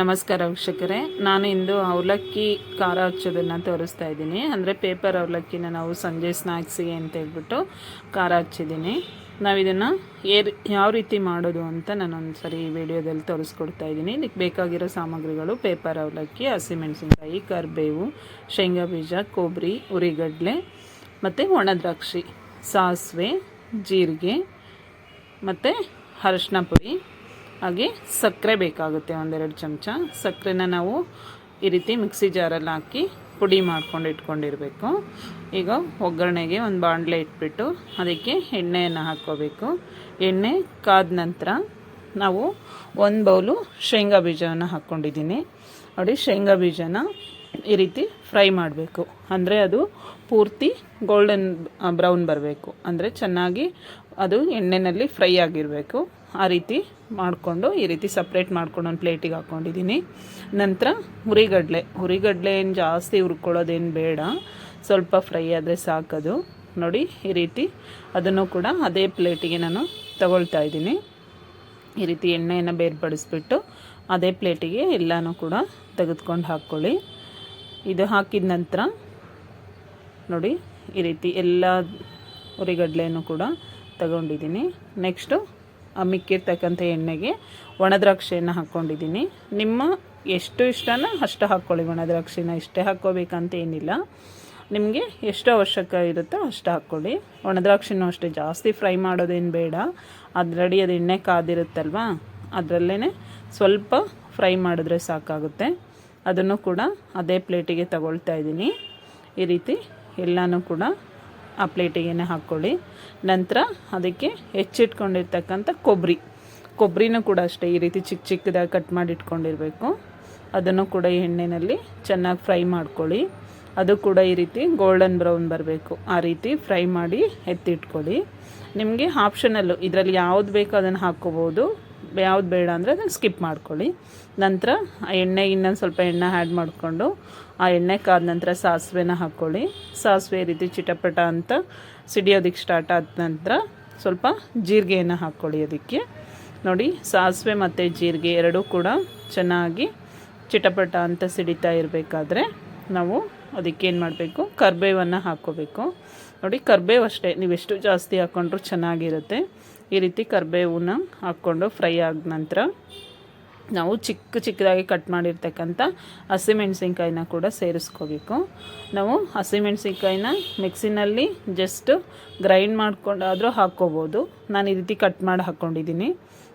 ನಮಸ್ಕಾರ ವೀಕ್ಷಕರೇ. ನಾನು ಇಂದು ಅವಲಕ್ಕಿ ಖಾರ ಹಚ್ಚೋದನ್ನು ತೋರಿಸ್ತಾ ಇದ್ದೀನಿ. ಅಂದರೆ ಪೇಪರ್ ಅವಲಕ್ಕಿನ ನಾವು ಸಂಜೆ ಸ್ನ್ಯಾಕ್ಸಿಗೆ ಅಂತ ಹೇಳ್ಬಿಟ್ಟು ಖಾರ ಹಚ್ಚಿದ್ದೀನಿ. ನಾವು ಇದನ್ನು ಏರ್ ಯಾವ ರೀತಿ ಮಾಡೋದು ಅಂತ ನಾನು ಸರಿ ವಿಡಿಯೋದಲ್ಲಿ ತೋರಿಸ್ಕೊಡ್ತಾ ಇದ್ದೀನಿ. ಇದಕ್ಕೆ ಬೇಕಾಗಿರೋ ಸಾಮಗ್ರಿಗಳು ಪೇಪರ್ ಅವಲಕ್ಕಿ ಹಸಿಮೆಣಸಿನಕಾಯಿ ಕರಿಬೇವು, ಶೇಂಗಾ ಬೀಜ ಕೊಬ್ಬರಿ ಉರಿಗಡ್ಲೆ ಮತ್ತು ಒಣ ದ್ರಾಕ್ಷಿ ಸಾಸಿವೆ, ಜೀರಿಗೆ ಮತ್ತು ಅರಶಿನ ಪುಡಿ. ಹಾಗೆ ಸಕ್ಕರೆ ಬೇಕಾಗುತ್ತೆ ಒಂದೆರಡು ಚಮಚ. ಸಕ್ಕರೆನ ನಾವು ಈ ರೀತಿ ಮಿಕ್ಸಿ ಜಾರಲ್ಲಿ ಹಾಕಿ ಪುಡಿ ಮಾಡ್ಕೊಂಡು ಇಟ್ಕೊಂಡಿರಬೇಕು. ಈಗ ಒಗ್ಗರಣೆಗೆ ಒಂದು ಬಾಣಲೆ ಇಟ್ಬಿಟ್ಟು ಅದಕ್ಕೆ ಎಣ್ಣೆಯನ್ನು ಹಾಕ್ಕೋಬೇಕು. ಎಣ್ಣೆ ಕಾದ ನಂತರ ನಾವು ಒಂದು ಬೌಲು ಶೇಂಗಾ ಬೀಜವನ್ನು ಹಾಕ್ಕೊಂಡಿದ್ದೀನಿ. ನೋಡಿ, ಶೇಂಗಾ ಬೀಜನ ಈ ರೀತಿ ಫ್ರೈ ಮಾಡಬೇಕು. ಅಂದರೆ ಅದು ಪೂರ್ತಿ ಗೋಲ್ಡನ್ ಬ್ರೌನ್ ಬರಬೇಕು. ಅಂದರೆ ಚೆನ್ನಾಗಿ ಅದು ಎಣ್ಣೆಯಲ್ಲಿ ಫ್ರೈ ಆಗಿರಬೇಕು. ಆ ರೀತಿ ಮಾಡಿಕೊಂಡು, ಈ ರೀತಿ ಸಪ್ರೇಟ್ ಮಾಡ್ಕೊಂಡು ಒಂದು ಪ್ಲೇಟಿಗೆ ಹಾಕ್ಕೊಂಡಿದ್ದೀನಿ ನಂತರ ಹುರಿಗಡಲೆ. ಹುರಿಗಡಲೆ ಏನು ಜಾಸ್ತಿ ಹುರ್ಕೊಳ್ಳೋದೇನು ಬೇಡ. ಸ್ವಲ್ಪ ಫ್ರೈ ಆದರೆ ಸಾಕದು. ನೋಡಿ, ಈ ರೀತಿ ಅದನ್ನು ಕೂಡ ಅದೇ ಪ್ಲೇಟಿಗೆ ನಾನು ತಗೊಳ್ತಾ ಇದ್ದೀನಿ. ಈ ರೀತಿ ಎಣ್ಣೆಯನ್ನು ಬೇರ್ಪಡಿಸ್ಬಿಟ್ಟು ಅದೇ ಪ್ಲೇಟಿಗೆ ಎಲ್ಲನೂ ಕೂಡ ತೆಗೆದುಕೊಂಡು ಹಾಕ್ಕೊಳ್ಳಿ ಇದು ಹಾಕಿದ ನಂತರ ನೋಡಿ, ಈ ರೀತಿ ಎಲ್ಲ ಉರಿಗಡ್ಲೆನೂ ಕೂಡ ತಗೊಂಡಿದ್ದೀನಿ. ನೆಕ್ಸ್ಟು ಆ ಮಿಕ್ಕಿರ್ತಕ್ಕಂಥ ಎಣ್ಣೆಗೆ ಒಣದ್ರಾಕ್ಷಿಯನ್ನು ಹಾಕ್ಕೊಂಡಿದ್ದೀನಿ. ನಿಮ್ಮ ಎಷ್ಟು ಇಷ್ಟನ ಅಷ್ಟು ಹಾಕ್ಕೊಳ್ಳಿ. ಒಣದ್ರಾಕ್ಷಿನ ಇಷ್ಟೇ ಹಾಕ್ಕೋಬೇಕಂತ ಏನಿಲ್ಲ. ನಿಮಗೆ ಎಷ್ಟು ಅವಶ್ಯಕ ಇರುತ್ತೋ ಅಷ್ಟು ಹಾಕ್ಕೊಳ್ಳಿ. ಒಣದ್ರಾಕ್ಷಿನೂ ಅಷ್ಟೇ. ಜಾಸ್ತಿ ಫ್ರೈ ಮಾಡೋದೇನು ಬೇಡ. ಅದರಡಿ ಅದು ಎಣ್ಣೆ ಕಾದಿರುತ್ತಲ್ವ? ಅದರಲ್ಲೇ ಸ್ವಲ್ಪ ಫ್ರೈ ಮಾಡಿದ್ರೆ ಸಾಕಾಗುತ್ತೆ. ಅದನ್ನು ಕೂಡ ಅದೇ ಪ್ಲೇಟಿಗೆ ತಗೊಳ್ತಾ ಇದ್ದೀನಿ. ಈ ರೀತಿ ಎಲ್ಲನೂ ಕೂಡ ಆ ಪ್ಲೇಟಿಗೆ ಹಾಕ್ಕೊಳ್ಳಿ ನಂತರ ಅದಕ್ಕೆ ಹೆಚ್ಚಿಟ್ಕೊಂಡಿರ್ತಕ್ಕಂಥ ಕೊಬ್ಬರಿ ಕೊಬ್ಬರಿನೂ ಕೂಡ ಅಷ್ಟೇ, ಈ ರೀತಿ ಚಿಕ್ಕ ಚಿಕ್ಕದಾಗಿ ಕಟ್ ಮಾಡಿ ಇಟ್ಕೊಂಡಿರಬೇಕು. ಅದನ್ನು ಕೂಡ ಎಣ್ಣೆಯಲ್ಲಿ ಚೆನ್ನಾಗಿ ಫ್ರೈ ಮಾಡ್ಕೊಳ್ಳಿ. ಅದು ಕೂಡ ಈ ರೀತಿ ಗೋಲ್ಡನ್ ಬ್ರೌನ್ ಬರಬೇಕು. ಆ ರೀತಿ ಫ್ರೈ ಮಾಡಿ ಎತ್ತಿಟ್ಕೊಳ್ಳಿ. ನಿಮಗೆ ಆಪ್ಷನಲ್ಲು, ಇದರಲ್ಲಿ ಯಾವುದು ಬೇಕೋ ಅದನ್ನು ಹಾಕ್ಕೋಬೋದು. ಯಾವ್ದು ಬೇಡ ಅಂದರೆ ಅದನ್ನು ಸ್ಕಿಪ್ ಮಾಡ್ಕೊಳ್ಳಿ. ನಂತರ ಆ ಎಣ್ಣೆ ಇನ್ನೊಂದು ಸ್ವಲ್ಪ ಎಣ್ಣೆ ಆ್ಯಡ್ ಮಾಡಿಕೊಂಡು ಆ ಎಣ್ಣೆ ಕಾದ ನಂತರ ಸಾಸಿವೆನ ಹಾಕ್ಕೊಳ್ಳಿ ಸಾಸಿವೆ ರೀತಿ ಚಿಟಪಟ ಅಂತ ಸಿಡಿಯೋದಕ್ಕೆ ಸ್ಟಾರ್ಟ್ ಆದ ನಂತರ ಸ್ವಲ್ಪ ಜೀರಿಗೆಯನ್ನು ಹಾಕ್ಕೊಳ್ಳಿ ಅದಕ್ಕೆ. ನೋಡಿ, ಸಾಸಿವೆ ಮತ್ತು ಜೀರಿಗೆ ಎರಡೂ ಕೂಡ ಚೆನ್ನಾಗಿ ಚಿಟಪಟ ಅಂತ ಸಿಡಿತಾ ಇರಬೇಕಾದ್ರೆ ನಾವು ಅದಕ್ಕೇನು ಮಾಡಬೇಕು? ಕರ್ಬೇವನ್ನು ಹಾಕ್ಕೋಬೇಕು. ನೋಡಿ, ಕರ್ಬೇವು ಅಷ್ಟೇ. ನೀವೆಷ್ಟು ಜಾಸ್ತಿ ಹಾಕ್ಕೊಂಡ್ರೂ ಚೆನ್ನಾಗಿರುತ್ತೆ. ಈ ರೀತಿ ಕರಿಬೇವನ್ನ ಹಾಕ್ಕೊಂಡು ಫ್ರೈ ಆದ ನಂತರ ನಾವು ಚಿಕ್ಕ ಚಿಕ್ಕದಾಗಿ ಕಟ್ ಮಾಡಿರ್ತಕ್ಕಂಥ ಹಸಿಮೆಣ್ಸಿನ್ಕಾಯಿನ ಕೂಡ ಸೇರಿಸ್ಕೋಬೇಕು. ನಾವು ಹಸಿಮೆಣ್ಸಿನ್ಕಾಯಿನ ಮಿಕ್ಸಿನಲ್ಲಿ ಜಸ್ಟ್ ಗ್ರೈಂಡ್ ಮಾಡ್ಕೊಂಡಾದರೂ ಹಾಕ್ಕೋಬೋದು. ನಾನು ಈ ರೀತಿ ಕಟ್ ಮಾಡಿ ಹಾಕ್ಕೊಂಡಿದ್ದೀನಿ.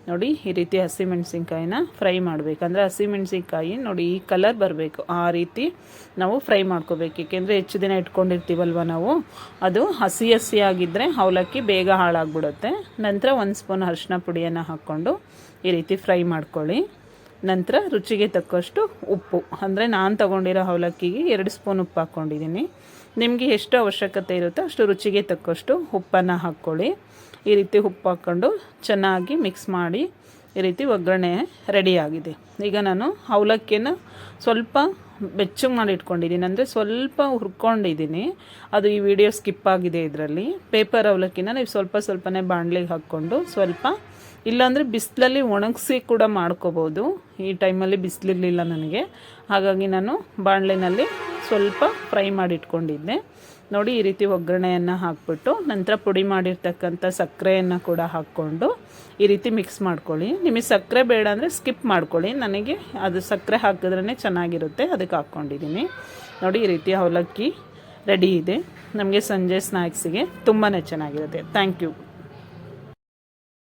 ನೋಡಿ, ಈ ರೀತಿ ಹಸಿಮೆಣಸಿನ್ಕಾಯಿನ ಫ್ರೈ ಮಾಡಬೇಕು. ಅಂದರೆ ಹಸಿಮೆಣಸಿನ್ಕಾಯಿ ನೋಡಿ, ಈ ಕಲರ್ ಬರಬೇಕು. ಆ ರೀತಿ ನಾವು ಫ್ರೈ ಮಾಡ್ಕೋಬೇಕು. ಏಕೆಂದರೆ ಹೆಚ್ಚು ದಿನ ಇಟ್ಕೊಂಡಿರ್ತೀವಲ್ವ ನಾವು? ಅದು ಹಸಿ ಹಸಿ ಆಗಿದ್ದರೆ ಅವಲಕ್ಕಿ ಬೇಗ ಹಾಳಾಗ್ಬಿಡುತ್ತೆ. ನಂತರ ಒಂದು ಸ್ಪೂನ್ ಅರಿಶಿನ ಪುಡಿಯನ್ನು ಹಾಕ್ಕೊಂಡು ಈ ರೀತಿ ಫ್ರೈ ಮಾಡ್ಕೊಳ್ಳಿ. ನಂತರ ರುಚಿಗೆ ತಕ್ಕಷ್ಟು ಉಪ್ಪು. ಅಂದರೆ ನಾನು ತಗೊಂಡಿರೋ ಅವಲಕ್ಕಿಗೆ ಎರಡು ಸ್ಪೂನ್ ಉಪ್ಪು ಹಾಕ್ಕೊಂಡಿದ್ದೀನಿ ನಿಮಗೆ ಎಷ್ಟು ಅವಶ್ಯಕತೆ ಇರುತ್ತೋ ಅಷ್ಟು ರುಚಿಗೆ ತಕ್ಕಷ್ಟು ಉಪ್ಪನ್ನು ಹಾಕ್ಕೊಳ್ಳಿ. ಈ ರೀತಿ ಉಪ್ಪು ಹಾಕ್ಕೊಂಡು ಚೆನ್ನಾಗಿ ಮಿಕ್ಸ್ ಮಾಡಿ ಈ ರೀತಿ ಒಗ್ಗರಣೆ ರೆಡಿಯಾಗಿದೆ ಈಗ ನಾನು ಅವಲಕ್ಕಿನ ಸ್ವಲ್ಪ ಬೆಚ್ಚಗೆ ಮಾಡಿ ಇಟ್ಕೊಂಡಿದ್ದೀನಿ. ಅಂದರೆ ಸ್ವಲ್ಪ ಹುರ್ಕೊಂಡಿದ್ದೀನಿ. ಅದು ಈ ವಿಡಿಯೋ ಸ್ಕಿಪ್ ಆಗಿದೆ ಇದರಲ್ಲಿ. ಪೇಪರ್ ಅವಲಕ್ಕಿನ ನೀವು ಸ್ವಲ್ಪ ಸ್ವಲ್ಪನೇ ಬಾಣಲಿಗೆ ಹಾಕ್ಕೊಂಡು ಸ್ವಲ್ಪ ಇಲ್ಲಾಂದರೆ ಬಿಸಿಲಲ್ಲಿ ಒಣಗಿಸಿ ಕೂಡ ಮಾಡ್ಕೋಬೋದು. ಈ ಟೈಮಲ್ಲಿ ಬಿಸಿಲಿರಲಿಲ್ಲ ನನಗೆ. ಹಾಗಾಗಿ ನಾನು ಬಾಣಲಿನಲ್ಲಿ ಸ್ವಲ್ಪ ಫ್ರೈ ಮಾಡಿಟ್ಕೊಂಡಿದ್ದೆ. ನೋಡಿ ಈ ರೀತಿ ಒಗ್ಗರಣೆಯನ್ನು ಹಾಕ್ಬಿಟ್ಟು, ನಂತರ ಪುಡಿ ಮಾಡಿರ್ತಕ್ಕಂಥ ಸಕ್ಕರೆಯನ್ನು ಕೂಡ ಹಾಕ್ಕೊಂಡು ಈ ರೀತಿ ಮಿಕ್ಸ್ ಮಾಡ್ಕೊಳ್ಳಿ. ನಿಮಗೆ ಸಕ್ಕರೆ ಬೇಡ ಅಂದರೆ ಸ್ಕಿಪ್ ಮಾಡ್ಕೊಳ್ಳಿ. ನನಗೆ ಅದು ಸಕ್ಕರೆ ಹಾಕಿದ್ರೇ ಚೆನ್ನಾಗಿರುತ್ತೆ, ಅದಕ್ಕೆ ಹಾಕ್ಕೊಂಡಿದ್ದೀನಿ. ನೋಡಿ ಈ ರೀತಿ ಅವಲಕ್ಕಿ ರೆಡಿ ಇದೆ. ನಮಗೆ ಸಂಜೆ ಸ್ನ್ಯಾಕ್ಸಿಗೆ ತುಂಬಾ ಚೆನ್ನಾಗಿರುತ್ತೆ. Thank you